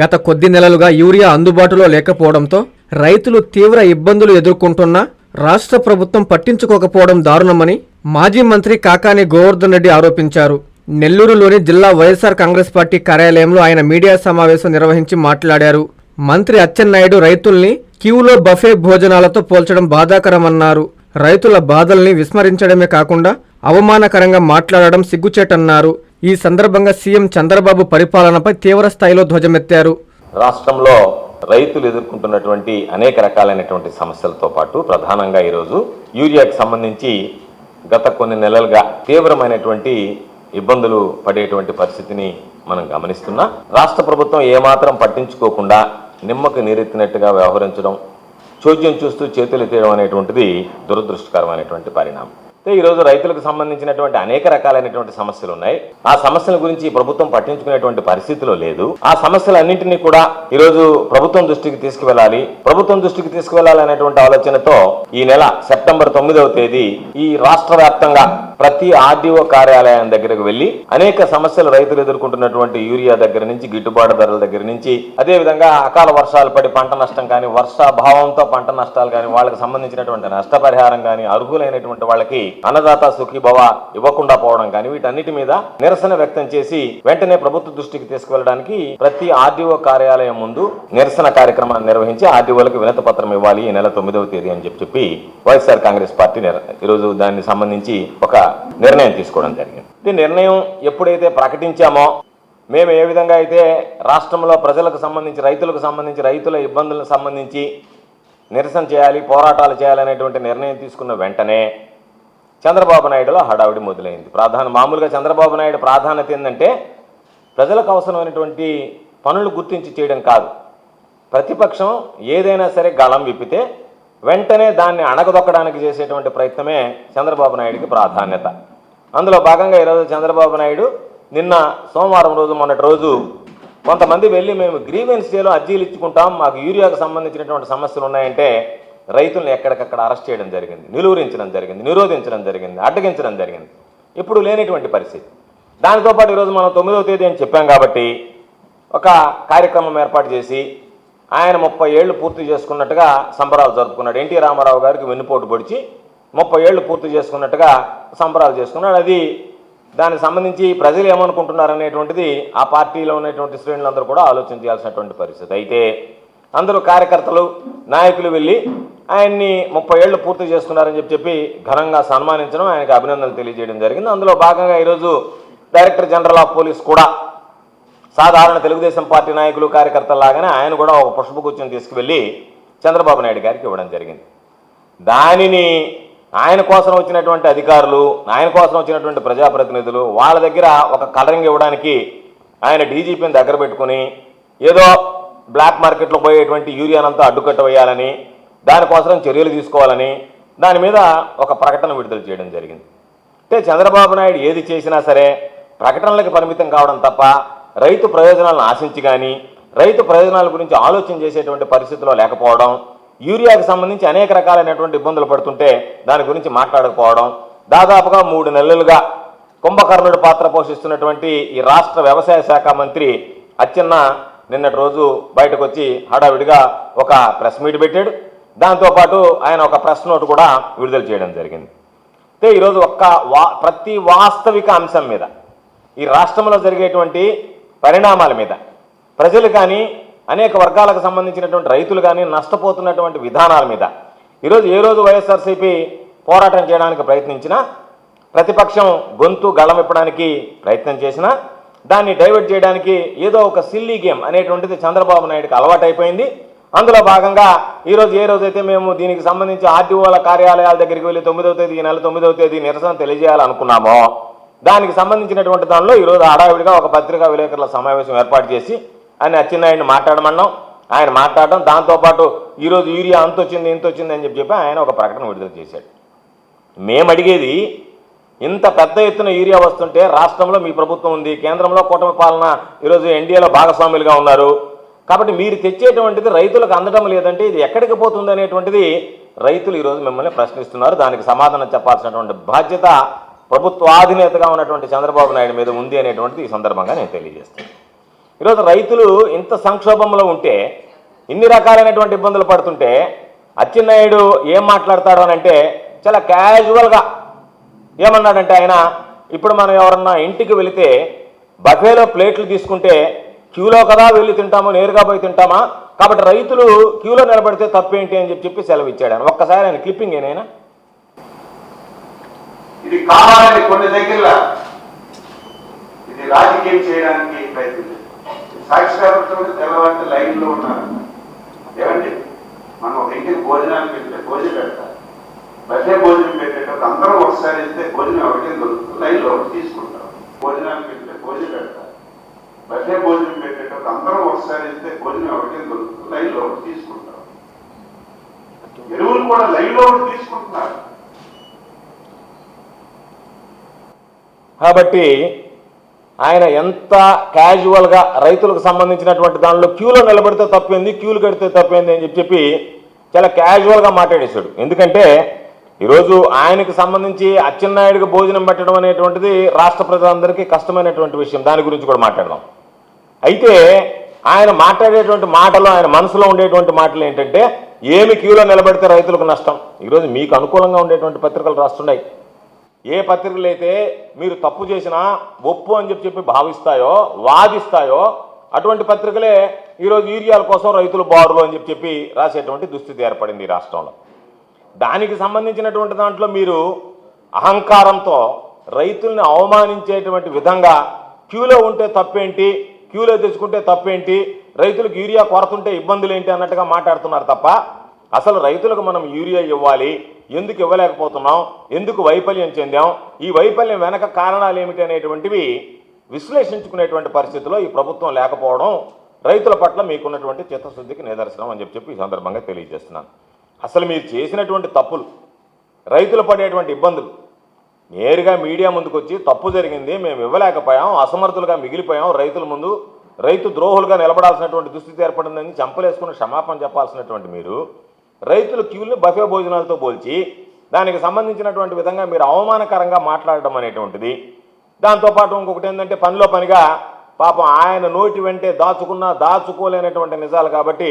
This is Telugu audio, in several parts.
గత కొద్ది నెలలుగా యూరియా అందుబాటులో లేకపోవడంతో రైతులు తీవ్ర ఇబ్బందులు ఎదుర్కొంటున్నా రాష్ట్ర ప్రభుత్వం పట్టించుకోకపోవడం దారుణమని మాజీ మంత్రి కాకాని గోవర్ధన్ రెడ్డి ఆరోపించారు. నెల్లూరులోని జిల్లా వైఎస్ఆర్ కాంగ్రెస్ పార్టీ కార్యాలయంలో ఆయన మీడియా సమావేశం నిర్వహించి మాట్లాడారు. మంత్రి అచ్చెన్నాయుడు రైతుల్ని క్యూలో బఫే భోజనాలతో పోల్చడం బాధాకరమన్నారు. రైతుల బాధల్ని విస్మరించడమే కాకుండా అవమానకరంగా మాట్లాడడం సిగ్గుచేటన్నారు. ఈ సందర్భంగా సీఎం చంద్రబాబు పరిపాలనపై తీవ్ర స్థాయిలో ధ్వజమెత్తారు. రాష్ట్రంలో రైతులు ఎదుర్కొంటున్నటువంటి అనేక రకాలైనటువంటి సమస్యలతో పాటు ప్రధానంగా ఈరోజు యూరియాకు సంబంధించి గత కొన్ని నెలలుగా తీవ్రమైనటువంటి ఇబ్బందులు పడేటువంటి పరిస్థితిని మనం గమనిస్తున్నా. రాష్ట్ర ప్రభుత్వం ఏమాత్రం పట్టించుకోకుండా నిమ్మకు నీరెత్తినట్టుగా వ్యవహరించడం చోద్యం చూస్తూ చేతులు తీయడం అనేటువంటిది దురదృష్టకరమైనటువంటి పరిణామం. ఈరోజు రైతులకు సంబంధించినటువంటి అనేక రకాలైనటువంటి సమస్యలు ఉన్నాయి. ఆ సమస్యల గురించి ప్రభుత్వం పట్టించుకునేటువంటి పరిస్థితిలో లేదు. ఆ సమస్యలన్నింటినీ కూడా ఈరోజు ప్రభుత్వం దృష్టికి తీసుకువెళ్ళాలి. ప్రభుత్వం దృష్టికి తీసుకువెళ్ళాలి అనేటువంటి ఆలోచనతో ఈ నెల సెప్టెంబర్ తొమ్మిదవ తేదీ ఈ రాష్ట్ర వ్యాప్తంగా ప్రతి ఆర్డీఓ కార్యాలయం దగ్గరకు వెళ్ళి అనేక సమస్యలు రైతులు ఎదుర్కొంటున్నటువంటి యూరియా దగ్గర నుంచి గిట్టుబాటు ధరల దగ్గర నుంచి అదే విధంగా అకాల వర్షాలు పడి పంట నష్టం కానీ వర్షాభావంతో పంట నష్టాలు కానీ వాళ్ళకి సంబంధించినటువంటి నష్టపరిహారం కానీ అర్హులైనటువంటి వాళ్ళకి అన్నదాత సుఖీభవ ఇవ్వకుండా పోవడం కానీ వీటన్నిటి మీద నిరసన వ్యక్తం చేసి వెంటనే ప్రభుత్వ దృష్టికి తీసుకువెళ్ళడానికి ప్రతి ఆర్డీఓ కార్యాలయం ముందు నిరసన కార్యక్రమాన్ని నిర్వహించి ఆర్డీఓలకు వినతి పత్రం ఇవ్వాలి ఈ నెల తొమ్మిదవ తేదీ అని చెప్పి చెప్పి వైఎస్ఆర్ కాంగ్రెస్ పార్టీ ఈరోజు దానికి సంబంధించి ఒక నిర్ణయం తీసుకోవడం జరిగింది. ఈ నిర్ణయం ఎప్పుడైతే ప్రకటించామో మేము ఏ విధంగా అయితే రాష్ట్రంలో ప్రజలకు సంబంధించి రైతులకు సంబంధించి రైతుల ఇబ్బందులకు సంబంధించి నిరసన చేయాలి పోరాటాలు చేయాలనేటువంటి నిర్ణయం తీసుకున్న వెంటనే చంద్రబాబు నాయుడులో హడావిడి మొదలైంది. ప్రాధాన్య మామూలుగా చంద్రబాబు నాయుడు ప్రాధాన్యత ఏంటంటే ప్రజలకు అవసరమైనటువంటి పనులు గుర్తించి చేయడం కాదు. ప్రతిపక్షం ఏదైనా సరే గళం విప్పితే వెంటనే దాన్ని అణగదొక్కడానికి చేసేటువంటి ప్రయత్నమే చంద్రబాబు నాయుడికి ప్రాధాన్యత. అందులో భాగంగా ఈరోజు చంద్రబాబు నాయుడు నిన్న సోమవారం రోజు మొన్నటి రోజు కొంతమంది వెళ్ళి మేము గ్రీవెన్స్ డేలో అర్జీలు ఇచ్చుకుంటాం మాకు యూరియాకు సంబంధించినటువంటి సమస్యలు ఉన్నాయంటే రైతులను ఎక్కడికక్కడ అరెస్ట్ చేయడం జరిగింది నిలువరించడం జరిగింది నిరోధించడం జరిగింది అడ్డగించడం జరిగింది. ఇప్పుడు లేనటువంటి పరిస్థితి. దానితో పాటు ఈరోజు మనం తొమ్మిదవ తేదీ అని చెప్పాం కాబట్టి ఒక కార్యక్రమం ఏర్పాటు చేసి ఆయన ముప్పై ఏళ్ళు పూర్తి చేసుకున్నట్టుగా సంబరాలు జరుపుకున్నాడు. ఎన్టీ రామారావు గారికి వెన్నుపోటు పొడిచి ముప్పై ఏళ్ళు పూర్తి చేసుకున్నట్టుగా సంబరాలు చేసుకున్నాడు. అది దానికి సంబంధించి ప్రజలు ఏమనుకుంటున్నారు అనేటువంటిది ఆ పార్టీలో ఉన్నటువంటి శ్రేణులందరూ కూడా ఆలోచన చేయాల్సినటువంటి పరిస్థితి. అయితే అందరూ కార్యకర్తలు నాయకులు వెళ్ళి ఆయన్ని ముప్పై ఏళ్ళు పూర్తి చేసుకున్నారని చెప్పి చెప్పి ఘనంగా సన్మానించడం ఆయనకి అభినందనలు తెలియజేయడం జరిగింది. అందులో భాగంగా ఈరోజు డైరెక్టర్ జనరల్ ఆఫ్ పోలీస్ కూడా సాధారణ తెలుగుదేశం పార్టీ నాయకులు కార్యకర్తలాగానే ఆయన కూడా ఒక పుష్పగుచ్చం తీసుకువెళ్ళి చంద్రబాబు నాయుడు గారికి ఇవ్వడం జరిగింది. దానిని ఆయన కోసం వచ్చినటువంటి అధికారులు ఆయన కోసం వచ్చినటువంటి ప్రజాప్రతినిధులు వాళ్ళ దగ్గర ఒక కలరింగ్ ఇవ్వడానికి ఆయన డీజీపీని దగ్గర పెట్టుకుని ఏదో బ్లాక్ మార్కెట్లో పోయేటువంటి యూరియానంతా అడ్డుకట్ట వేయాలని దానికోసం చర్యలు తీసుకోవాలని దాని మీద ఒక ప్రకటన విడుదల చేయడం జరిగింది. అంటే చంద్రబాబు నాయుడు ఏది చేసినా సరే ప్రకటనలకు పరిమితం కావడం తప్ప రైతు ప్రయోజనాలను ఆశించి కానీ రైతు ప్రయోజనాల గురించి ఆలోచన చేసేటువంటి పరిస్థితిలో లేకపోవడం యూరియాకి సంబంధించి అనేక రకాలైనటువంటి ఇబ్బందులు పడుతుంటే దాని గురించి మాట్లాడకపోవడం దాదాపుగా మూడు నెలలుగా కుంభకర్ణుడి పాత్ర పోషిస్తున్నటువంటి ఈ రాష్ట్ర వ్యవసాయ శాఖ మంత్రి అచ్చెన్న నిన్నటి రోజు బయటకు వచ్చి హడావిడిగా ఒక ప్రెస్ మీట్ పెట్టాడు. దాంతోపాటు ఆయన ఒక ప్రెస్ నోట్ కూడా విడుదల చేయడం జరిగింది. అయితే ఈరోజు ఒక్క వా ప్రతి వాస్తవిక అంశం మీద ఈ రాష్ట్రంలో జరిగేటువంటి పరిణామాల మీద ప్రజలు కానీ అనేక వర్గాలకు సంబంధించినటువంటి రైతులు కానీ నష్టపోతున్నటువంటి విధానాల మీద ఈరోజు ఏ రోజు వైఎస్ఆర్సీపీ పోరాటం చేయడానికి ప్రయత్నించినా ప్రతిపక్షం గొంతు గళమిప్పడానికి ప్రయత్నం చేసినా దాన్ని డైవర్ట్ చేయడానికి ఏదో ఒక సిల్లీ గేమ్ అనేటువంటిది చంద్రబాబు నాయుడుకి అలవాటైపోయింది. అందులో భాగంగా ఈరోజు ఏ రోజైతే మేము దీనికి సంబంధించి ఆర్టీఓల కార్యాలయాల దగ్గరికి వెళ్ళి తొమ్మిదవ తేదీ ఈ నెల తొమ్మిదవ తేదీ నిరసన తెలియజేయాలనుకున్నామో దానికి సంబంధించినటువంటి దానిలో ఈరోజు హడావిడిగా ఒక పత్రికా విలేకరుల సమావేశం ఏర్పాటు చేసి ఆయన అచ్చెన్నాయుడిని మాట్లాడమన్నాం. ఆయన మాట్లాడడం దాంతోపాటు ఈరోజు యూరియా అంత వచ్చింది ఇంత వచ్చింది అని చెప్పి చెప్పి ఆయన ఒక ప్రకటన విడుదల చేశాడు. మేము అడిగేది ఇంత పెద్ద ఎత్తున యూరియా వస్తుంటే రాష్ట్రంలో మీ ప్రభుత్వం ఉంది కేంద్రంలో కూటమి పాలన ఈరోజు ఎన్డీఏలో భాగస్వాములుగా ఉన్నారు. కాబట్టి మీరు తెచ్చేటువంటిది రైతులకు అందడం లేదంటే ఇది ఎక్కడికి పోతుంది అనేటువంటిది రైతులు ఈరోజు మిమ్మల్ని ప్రశ్నిస్తున్నారు. దానికి సమాధానం చెప్పాల్సినటువంటి బాధ్యత ప్రభుత్వాధినేతగా ఉన్నటువంటి చంద్రబాబు నాయుడు మీద ఉంది అనేటువంటిది ఈ సందర్భంగా నేను తెలియజేస్తాను ఈరోజు రైతులు ఇంత సంక్షోభంలో ఉంటే ఇన్ని రకాలైనటువంటి ఇబ్బందులు పడుతుంటే అచ్చెన్నాయుడు ఏం మాట్లాడతాడు అని అంటే చాలా క్యాజువల్గా ఏమన్నాడంటే ఆయన ఇప్పుడు మనం ఎవరన్నా ఇంటికి వెళితే బఫేలో ప్లేట్లు తీసుకుంటే క్యూలో కదా వెళ్ళి తింటాము నేరుగా పోయి తింటామా? కాబట్టి రైతులు క్యూలో నిలబడితే తప్పేంటి అని చెప్పి సెలవు ఇచ్చాడు ఆయన. ఒక్కసారి ఆయన క్లిప్పింగ్ ఏనైనా? ఇది కావాలని కొన్ని దగ్గర ఇది రాజకీయం చేయడానికి ప్రయత్నం సాక్షికారంతో తెల్లవారి లైన్లో ఉన్నారు. ఏమండి? మనం ఒక ఇంటికి భోజనానికి వెళ్తే భోజనం పెడతారు. బఫే భోజనం పెట్టేటప్పుడు అందరూ ఒకసారి వెళ్తే భోజనం ఒకటే దొరుకుతుంది. లైన్లో ఒకటి తీసుకుంటారు భోజనానికి వెళ్తే భోజనం పెడతారు. బఫే భోజనం పెట్టేటప్పుడు అందరూ ఒకసారి ఇస్తే భోజనం ఎవరికైనా దొరుకుతుంది. లైన్లో ఒకటి తీసుకుంటారు. ఎరువులు కూడా లైన్లో ఒకటి తీసుకుంటున్నారు. కాబట్టి ఆయన ఎంత క్యాజువల్గా రైతులకు సంబంధించినటువంటి దానిలో క్యూలో నిలబడితే తప్పేంది క్యూలు కడితే తప్పింది అని చెప్పి చెప్పి చాలా క్యాజువల్గా మాట్లాడేశాడు. ఎందుకంటే ఈరోజు ఆయనకు సంబంధించి అచ్చెన్నాయుడికి భోజనం పెట్టడం అనేటువంటిది రాష్ట్ర ప్రజలందరికీ కష్టమైనటువంటి విషయం. దాని గురించి కూడా మాట్లాడదాం. అయితే ఆయన మాట్లాడేటువంటి మాటలు ఆయన మనసులో ఉండేటువంటి మాటలు ఏంటంటే ఏమి క్యూలో నిలబడితే రైతులకు నష్టం. ఈరోజు మీకు అనుకూలంగా ఉండేటువంటి పత్రికలు రాస్తున్నాయి. ఏ పత్రికలు అయితే మీరు తప్పు చేసినా ఒప్పు అని చెప్పి చెప్పి భావిస్తాయో వాదిస్తాయో అటువంటి పత్రికలే ఈరోజు యూరియాల కోసం రైతులు బారులు అని చెప్పి చెప్పి రాసేటువంటి దుస్థితి ఏర్పడింది ఈ రాష్ట్రంలో. దానికి సంబంధించినటువంటి దాంట్లో మీరు అహంకారంతో రైతుల్ని అవమానించేటువంటి విధంగా క్యూలో ఉంటే తప్పేంటి? క్యూలో తెచ్చుకుంటే తప్పేంటి? రైతులకు యూరియా కొరతుంటే ఇబ్బందులు ఏంటి అన్నట్టుగా మాట్లాడుతున్నారు తప్ప అసలు రైతులకు మనం యూరియా ఇవ్వాలి ఎందుకు ఇవ్వలేకపోతున్నాం ఎందుకు వైఫల్యం చెందాం ఈ వైఫల్యం వెనక కారణాలు ఏమిటి అనేటువంటివి విశ్లేషించుకునేటువంటి పరిస్థితిలో ఈ ప్రభుత్వం లేకపోవడం రైతుల పట్ల మీకున్నటువంటి చిత్తశుద్ధికి నిదర్శనం అని చెప్పి చెప్పి ఈ సందర్భంగా తెలియజేస్తున్నాను. అసలు మీరు చేసినటువంటి తప్పులు రైతులు పడేటువంటి ఇబ్బందులు నేరుగా మీడియా ముందుకు వచ్చి తప్పు జరిగింది మేము ఇవ్వలేకపోయాం అసమర్థులుగా మిగిలిపోయాం రైతుల ముందు రైతు ద్రోహులుగా నిలబడాల్సినటువంటి దుస్థితి ఏర్పడిందని చంపలేసుకుని క్షమాపణ చెప్పాల్సినటువంటి మీరు రైతుల క్యూల్ని బఫే భోజనాలతో పోల్చి దానికి సంబంధించినటువంటి విధంగా మీరు అవమానకరంగా మాట్లాడడం అనేటువంటిది. దాంతోపాటు ఇంకొకటి ఏంటంటే పనిలో పనిగా పాపం ఆయన నోటి వెంటే దాచుకున్నా దాచుకోలేనటువంటి నిజాలు కాబట్టి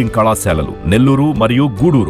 ఇంజనీరింగ్ కళాశాలలు నెల్లూరు మరియు గూడూరు.